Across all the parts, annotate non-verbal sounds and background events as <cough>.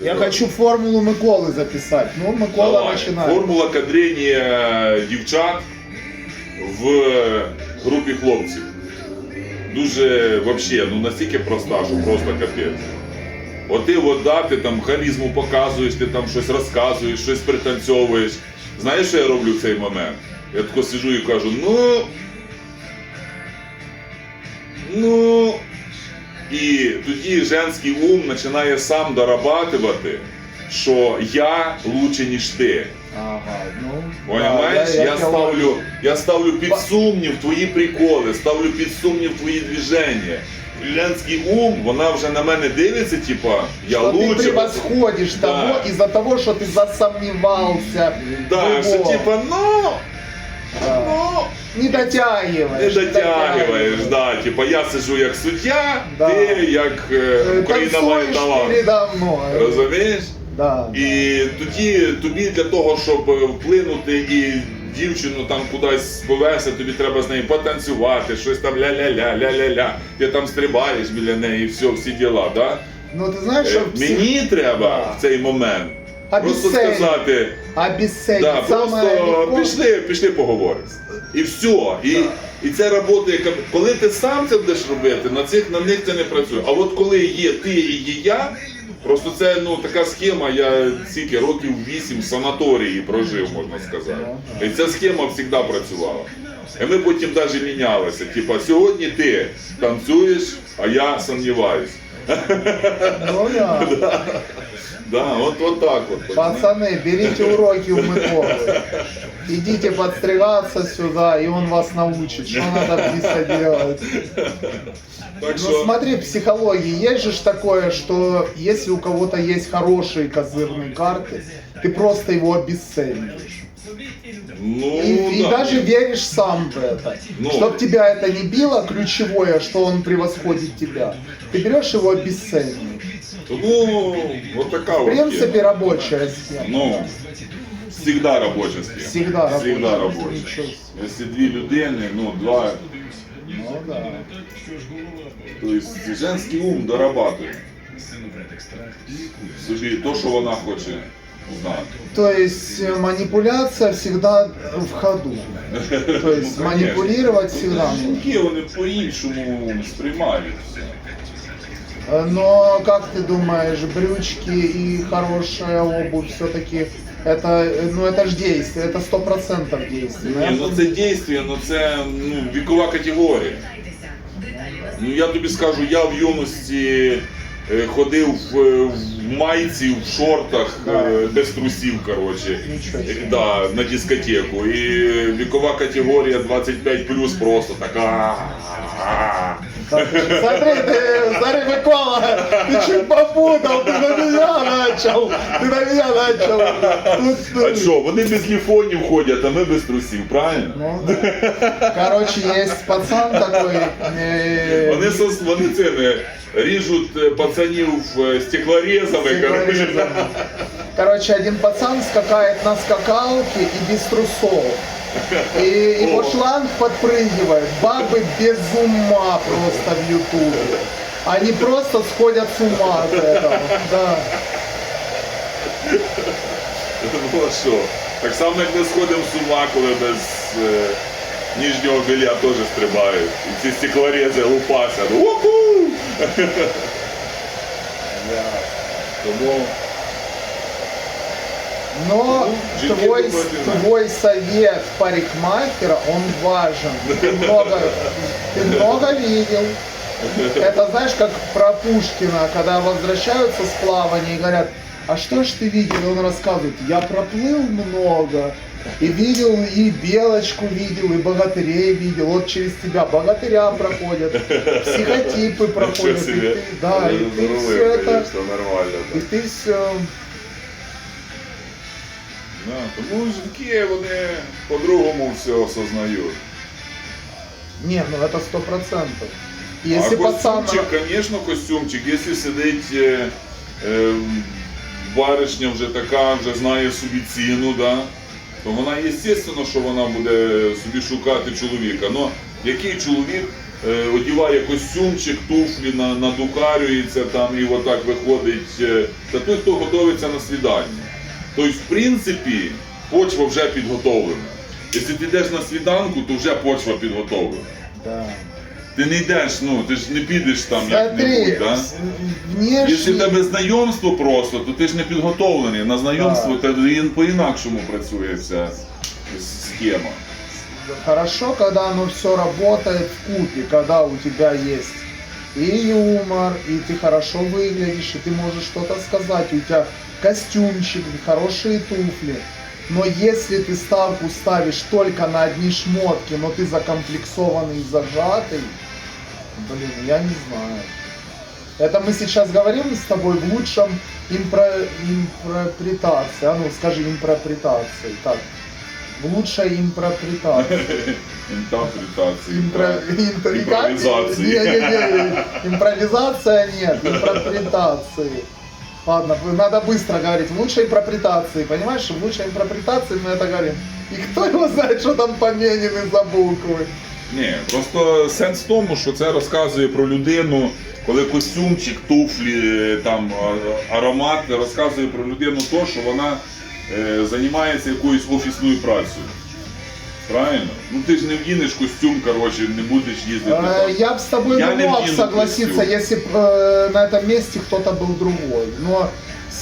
Я хочу формулу Миколи записать. Ну, Микола Давай. починає. Формула кадрення дівчат в групі хлопців. Дуже вообще, ну настільки проста, що просто капець. От ти от, да, ти там харизму показуєш, ти там щось розказуєш, щось пританцьовуєш. Знаєш, що я роблю в цей момент? Я тако сиджу і кажу, ну. Ну. І тоді женський ум починає сам дорабатувати, що я лучше, ніж ти. Ага, ну. Понимаєш? да, я, тебе ставлю, я ставлю під сумнів твої приколи, ставлю під сумнів твої движення. Женський ум, вона вже на мене дивиться, типа, я Что ты лучше. превосходишь Да. того из-за того, что ты засомневался. Да, в що его. типа, Да. ну, Не дотягиваешь. не дотягуєш, да, типа я сиджу як суддя, Да. ти як е, Э, Україна має талант. Розумієш? Да. І тоді тобі для того, щоб е, вплинути і дівчину там кудись повести, тобі треба з нею потанцювати, щось там ля-ля-ля, ля-ля-ля. Ти там стрибаєш біля неї, все, всі діла, да? Ну Е, что псих- Мені треба в цей момент просто сказати, обесценить. да, просто пішли, пішли поговоримо. І все. І, Да. і це робота, яка коли ти сам це будеш робити, на цих на них це не працює. А от коли є ти і є я, просто це ну така схема. Я стільки років вісім в санаторії прожив, можна сказати. І ця схема завжди працювала. І ми потім навіть мінялися. Типа, сьогодні ти танцюєш, а я сумніваюсь. Ну да. <laughs> Да, от, от так от. Пацаны, берите уроки у Миколы. Идите подстригаться сюда, и он вас научит, что надо близко делать. Так Ну що, смотри, в психологии есть же такое, что если у кого-то есть хорошие козырные карты, ты просто его обесцениваешь. ну, И, и да. даже веришь сам в это. Ну. Чтоб тебя это не било, ключевое, что он превосходит тебя, ты берешь его обесцениваешь. Ну, вот такая В вот принципе, тема. рабочая схема. Ну, всегда рабоча схема. Всегда рабоча. Всегда рабоча. Нічого собі. Якщо дві людини, ну, два, Ну да. то есть женський ум дорабатує собі то, що вона хоче знати. То есть э, манипуляция всегда в ходу. <laughs> То есть Ну, конечно. манипулировать всегда нужно. Жінки, вони по-іншому сприймають все. Э, Но как ты думаешь, брючки и хорошая обувь все-таки это, э, ну это ж действие, это сто процентов действие. Ні, ну це дійство, ну це ну, вікова категорія. Ну я тобі скажу, я в юності е, ходив в, в майці, в шортах, е, без трусів, коротше, Нічого собі. Е, да, на дискотеку. І вікова категорія 25 просто така. Смотри, ты, смотри, Микола, ты чуть попутал, ты на меня начал, ты на меня начал. Тут, А що, вони без ліфонів ходять, а ми без трусів, правильно? Ну, да. Короче, есть пацан такой, э, Вони, сос- вони цими ріжуть е, пацанів е, стеклорезами, коротше. Стеклорезами. Короче, один пацан скакает на скакалке и без трусов. И его О. шланг подпрыгивает. Бабы без ума просто в ютубе. Они просто сходят с ума от этого. Да. Ну а що? Так само, як ми сходимо з ума, коли без е, ніжнього белья теж стрибають. І ці стеклорези лупасять. Уху! <laughs> Тому но твой, твой совет парикмахера, он важен. Ты много, ты много видел. Это знаешь, как про Пушкина, когда возвращаются с плавания и говорят, а что ж ты видел? И он рассказывает, я проплыл много, и видел, и белочку видел, и богатырей видел. Вот через тебя богатыря проходят, психотипы проходят. И ты, да, и ты все это, и ты все... Да, тому жінки вони по-другому все осознають. Не, ну это сто процентов. Если а пацан... костюмчик, звісно, костюмчик. Якщо сидить е, е, баришня вже така, вже знає собі ціну, да, то вона, звісно, що вона буде собі шукати чоловіка. Но який чоловік е, одіває костюмчик, туфлі, на, надукарюється там і отак виходить. е, Це той, хто готується на свідання. Тобто, в принципі, почва вже підготовлена. Якщо ти йдеш на свіданку, то вже почва підготовлена. Да. Ти не йдеш, ну ти ж не підеш там Смотри, як-небудь, да? с- внешне... Якщо в тебе знайомство просто, то ти ж не підготовлений. На знайомство Да. тоді по-інакшому працює ця схема. Хорошо, когда оно все работает в купе, когда у тебя есть и юмор, и ты хорошо выглядишь, и ты можешь что-то сказать, у тебя костюмчик, хорошие туфли. Но если ты ставку ставишь только на одни шмотки, но ты закомплексованный и зажатый, блин, я не знаю. Это мы сейчас говорим с тобой в лучшем импро... импропретации. А ну скажи импропретации. Так. В лучшей импропретации. Інтерпретації. Импро... интер- Импровизации. Не-не-не, импровизация нет, импропретации. Ладно, надо быстро говорить. В лучшей импропретации, понимаешь? В лучшей импропретации мы это говорим. И кто его знает, что там поменены за буквы? Ні, просто сенс в тому, що це розказує про людину, коли костюмчик, туфлі, там а- аромат розказує про людину то, що вона е, займається якоюсь офісною працею. Правильно? Ну ти ж не вдінеш костюм, коротше, не будеш їздити. Э. Я бы с тобой Я не не мог вкину согласиться, костюм. если бы на этом месте кто-то был другой. Но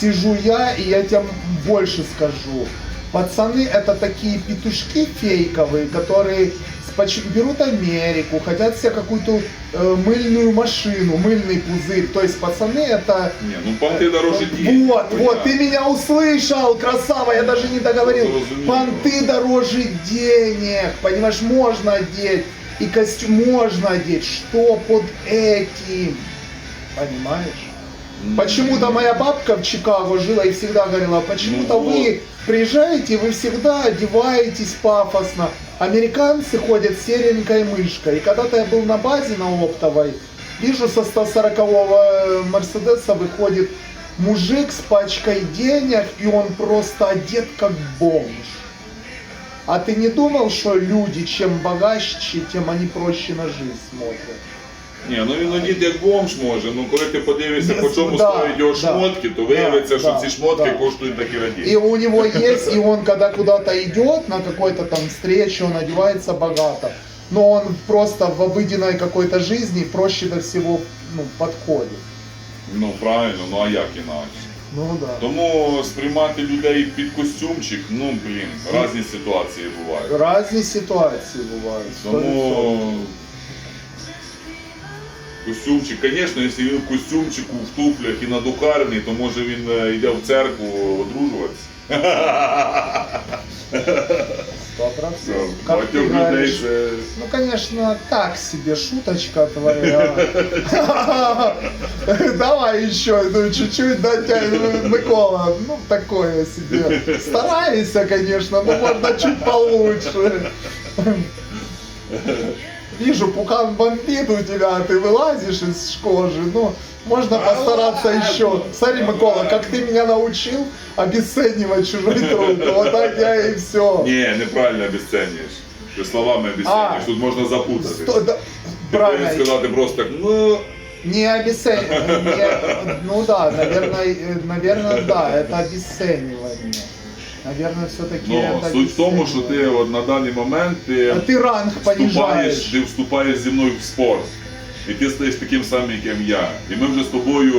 сижу я, и я тебе больше скажу. Пацаны это такие петушки фейковые, которые берут Америку, хотят себе какую-то э, мыльную машину, мыльный пузырь. То есть пацаны это... Ні, ну понти дороже денег. Вот, вот, ты меня услышал, красава, я даже не договорил. Разумею. Понты дороже денег, понимаешь, можно одеть. И костюм можно одеть. Что под этим? Понимаешь? Почему-то моя бабка в Чикаго жила и всегда говорила, почему-то Ну вы приезжаете, вы всегда одеваетесь пафосно. Американцы ходят серенькой мышкой. И когда-то я был на базе на Оптовой, вижу со 140-го Мерседеса выходит мужик с пачкой денег, и он просто одет как бомж. А ты не думал, что люди, чем богаче, тем они проще на жизнь смотрят? Ні, ну він одіт як бомж може. Ну коли ти подивишся, по чому Да, стоять його да, шмотки, то виявиться, да, що да, ці шмотки да. коштують такі раді. И у него есть, и он когда куда-то идет на какой-то там встрече, он одевается богато. Но он просто в обыденной какой-то жизни проще до всего ну, подходит. Ну правильно, ну а як інакше? Ну да. Тому сприймати людей під костюмчик, ну блін, різні ситуації бувають. Разные ситуации бывают. сто Тому костюмчик, звісно, якщо він в костюмчику, в туфлях і надухарений, то може він е, йде в церкву одружуватися. Сто процентов. Как Багатьох ты людей говоришь, це. Ну, конечно, так себе шуточка твоя. <laughs> Давай еще, ну, чуть-чуть дотянем, Микола. Ну, такое себе. Старайся, конечно, но можно чуть получше. Вижу, пукан бомбит у тебя, ты вылазишь из кожи, ну, можно постараться еще. Смотри, Микола, как ты меня научил обесценивать чужой труд, вот так я и все. Ні, неправильно обесценюєш. Ти словами обесценюєш, А. тут можна запутатись. Сто- да, Ти Правильно. повинен сказати просто так, ну. Не обесценивание. Ну да, наверное, э, наверное, да, это обесценивание. Наверное, все-таки Ну, это суть в тому, що ти обесценивание. от на даний момент ти А ты ранг вступаєш, понижаешь. ти вступаєш зі мною в спорт. І ти стаєш таким самим, як я. І ми вже з тобою,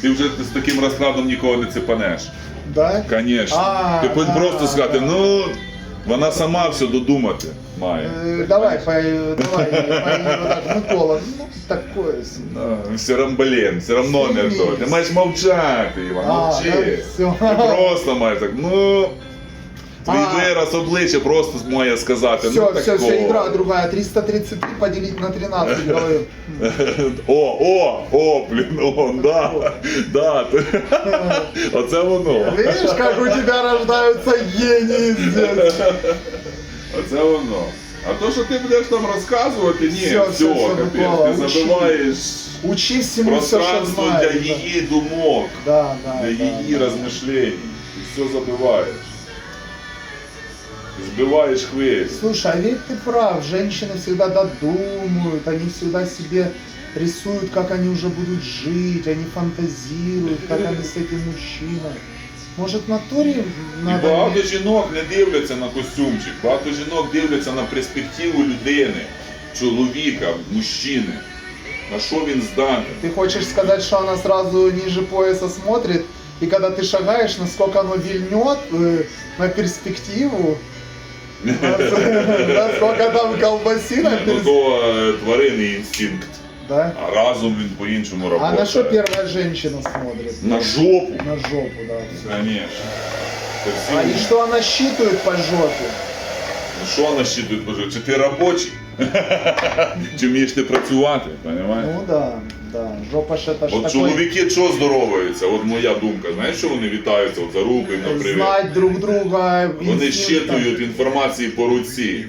ти вже з таким розкладом нікого не цепанеш. Да? Звісно. А, Ти повинен да, просто сказати, да. ну, вона сама все додумати має. Э, Давай, по, давай, по, вот так, Микола, ну такое себе. Ну, все равно, блін, все равно не Сильніше. то. Ти маєш мовчати, Іван, А, мовчи. да, всё. Ти просто маєш так, ну. Твій А. вираз обличчя просто має сказати, Все, ну все, такого. все, игра другая. 333 поделить на 13 говорю. О, о, о, блін, о, да, да. ти- Оце воно. Видишь, как у тебя рождаются гении здесь. Оце воно. А то, що ти будеш там розказувати, ні, Всьо, все, всьо, всьо, капець, Микола, ти учи. забиваєш Учи всему все, что пространство для знаешь. да. її думок, Да, да, для да, її да. розмишлений. Ти все забиваєш. збиваєш хвилю. Слушай, а ведь ты прав, женщины всегда додумают, они всегда себе рисуют, как они уже будут жить, они фантазируют, как они с этим мужчиной. Может, в натуре І надо... багато жінок не дивляться на костюмчик, багато жінок дивляться на перспективу людини, чоловіка, мужчини. На що він здатен. Ты хочешь сказать, что она сразу ниже пояса смотрит, и когда ты шагаешь, насколько оно вильнет э, на перспективу, насколько там колбасина, Ну перс- то е, тваринний інстинкт, да? а разум він по-іншому А працює. на что первая женщина смотрит? На жопу. На жопу, да. Конечно. Це всі- А и что она считывает по жопе? Ну, Що вона щитує? Боже, Чи ти робочий? Чи вмієш ти працювати? Понимаєш? Ну да, да. Жопа ж это ж От такой... чоловіки що здороваються? От моя думка. Знаєш, що вони вітаються от за руки, на привіт? Знать друг друга. Вони инстинктом. щитують інформації по руці.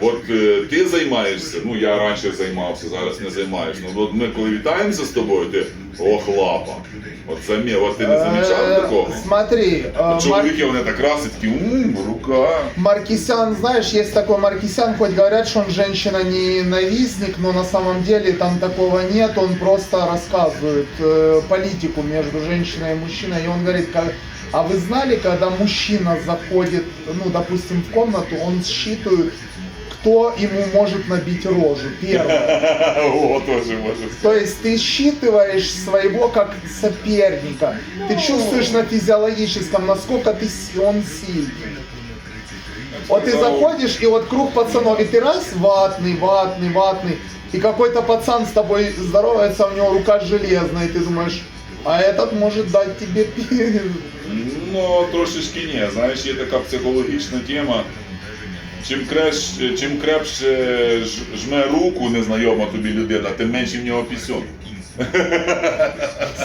От е, ти займаєшся, ну я раніше займався, зараз не займаюся. Ну от ми коли вітаємося з тобою, ти ох лапа. От самі, от ти не замічав Э, такого? Смотри, э, Мар- Чоловіки вони так раз і такі, ум, рука. Маркисян, знаешь, есть такой Маркисян, хоть говорят, что он женщина ненавистник, но на самом деле там такого нет, он просто рассказывает э, политику между женщиной и мужчиной, и он говорит, как, а вы знали, когда мужчина заходит, ну, допустим, в комнату, он считывает, кто ему может набить рожу, первое. <laughs> О, теж може. То есть ты считываешь своего как соперника. Ты чувствуешь на физиологическом, насколько ты, он сильный. Вот ты заходишь, и вот круг пацанов, и ты раз, ватный, ватный, ватный, и какой-то пацан с тобой здоровается, у него рука железная, и ты думаешь, а этот может дать тебе <laughs> пи- Ну, трошечки ні. Знаєш, є така психологічна тема. Чим крепше, чим крепше жме руку незнайома тобі людина, тим менше в нього пісюн.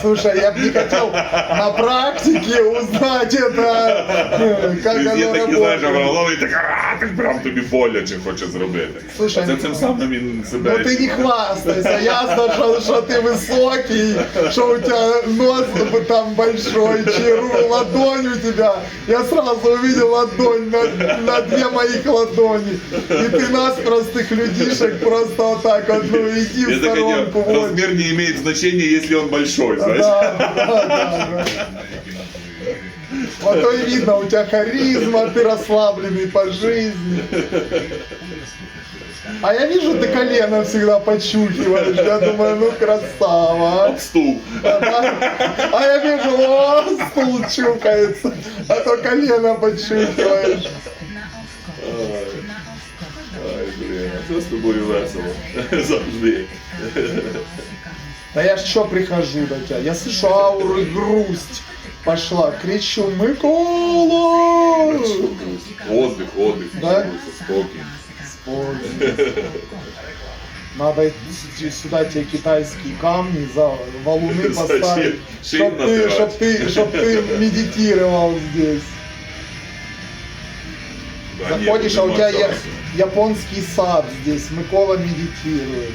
Слушай, я бы не хотел на практике узнать это, э, как Тобто є оно такі, знаєш, работает. голови так, а, так прям тобі боляче хоче зробити. Слушай, А це цим самим він себе. Ну ты не хвастайся, ясно, что, что ты высокий, что у тебя нос там большой, чару, ладонь у тебя. Я сразу увидел ладонь на, на две моих ладони. И ты нас, простых людишек, просто вот так вот, ну иди в Я так сторонку. не, вот. размер не имеет значения, если он большой, знаешь? да, да, да. Вот то и видно, у тебя харизма, ты расслабленный по жизни. А я вижу, ты колено всегда почухиваешь. Я думаю, ну красава. Об стул. А, а я вижу, о, стул чукается, а то колено почухиваешь. Ай, блін, а це з тобою весело. <laughs> Завжди. Да я ж что прихожу до тебя? Я слышу ауру и грусть. Пошла, кричу, Микола! Отдих, отдих, Да? спокій. Вспомни. Надо идти сюда тебе китайские камни, за валуны поставить, чтоб ты, чтоб ты, чтоб ты медитировал здесь. Да, Заходишь, а у тебя я- японский сад здесь, Микола медитирует.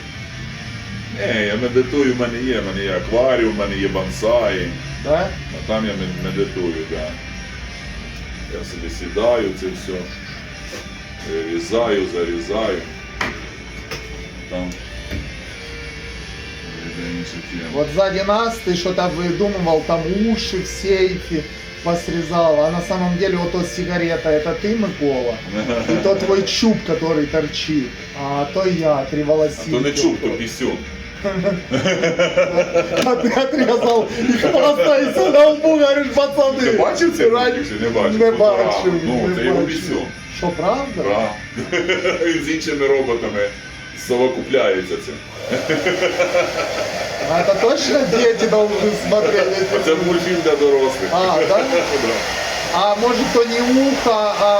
Ні, я медитую, в мене є, в мене є акваріум, в мене є бонсаї, Да? а там я мед- медитую, так. Да. Я собі сідаю, це все. Вирізаю, зарізаю. Там. Це інша тема. Вот сзади нас ты что-то выдумывал, там уши в сейфе посрезал, а на самом деле вот то сигарета, это ты, Микола? И то твой чуб, который торчит, а то я, три А волосинки. то не чуб, то пісюн. А ты отрезал и хвастайся на лбу, говоришь, пацаны. Ти бачив це Раді- чи не бачив? Не Ну, бачив, Ну, не це його бачив. пісюн. Що, правда? Так. Він <laughs> з іншими роботами совокупляється цим. А это точно дети должны смотреть? <laughs> Це мультфільм для дорослих. А, <laughs> да? Да. А может то не ухо, а...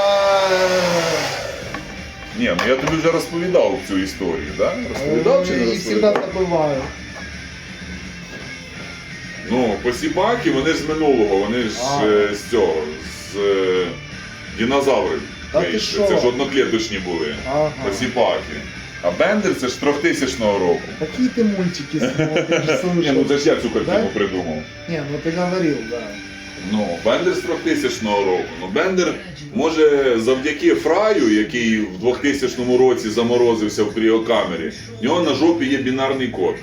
Ні, ну я тобі вже розповідав цю історію, так? Да? Розповідав чи не И всегда розповідав? забываю. Ну, посіпаки, вони ж з минулого, вони ж А. е, з цього, з е, динозаврів. Та ти вийшли. що? Це ж одноклеточні були. Ага. Посіпаки. А Бендер це ж трьохтисячного року. Какие ты мультики смотришь, <laughs> Ні, ну слушай? це ж я цю картину Да? придумав. Не, ну ты говорил, да. Ну, Бендер з 3000 року. Ну, Бендер може завдяки Фраю, який в 2000 році заморозився в кріокамері, в нього на жопі є бінарний код.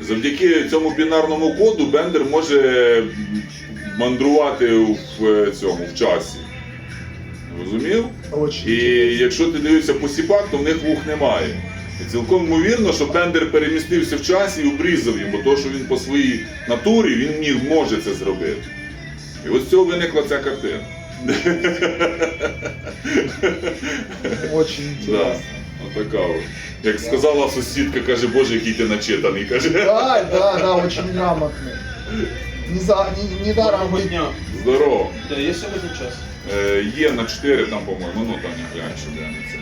Завдяки цьому бінарному коду Бендер може мандрувати в е, цьому в часі. Розумів? І якщо ти дивишся посіпак, то в них вух немає. І цілком ймовірно, що Бендер перемістився в часі і обрізав його, бо то, що він по своїй натурі він міг може це зробити. І ось з цього виникла ця картина. Очень Да. интересно. Отака от. Як сказала сусідка, каже, Боже, який ти начитаний. Каже, Да, да, да, очень грамотный. Не за, не, Доброго ты- здорово. Да, є сьогодні час. Е, є на 4 там, по-моєму, ну там не глянь, щоб я не це.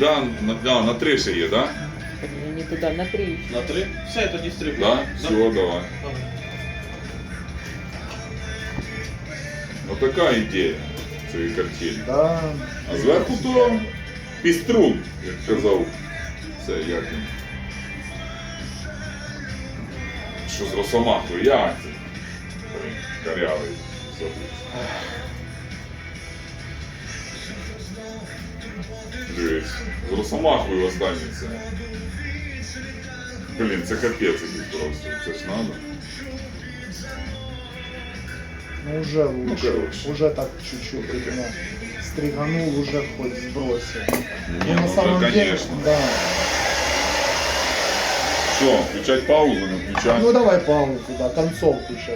Да, на, да, на 3 ще є, да? Не туда, на три. На три? Все, тоді стрибну. Да? Все, давай. Давай. Отака ідея цієї картини. Да. А зверху то піструн, як казав це як він. Що з Росомахою, як це? Блін, Карявий. забув. Дивись, з Росомахою останнє це. Блін, це капець якийсь просто. Це ж надо. Ну уже лучше. короче. уже так чуть-чуть фигня. Стриганул, уже хоть сбросил. Ні, Ну, на ну самом це, деле, конечно. да. Що, включать паузу, не включать? Ну давай паузу, да, концовку сейчас.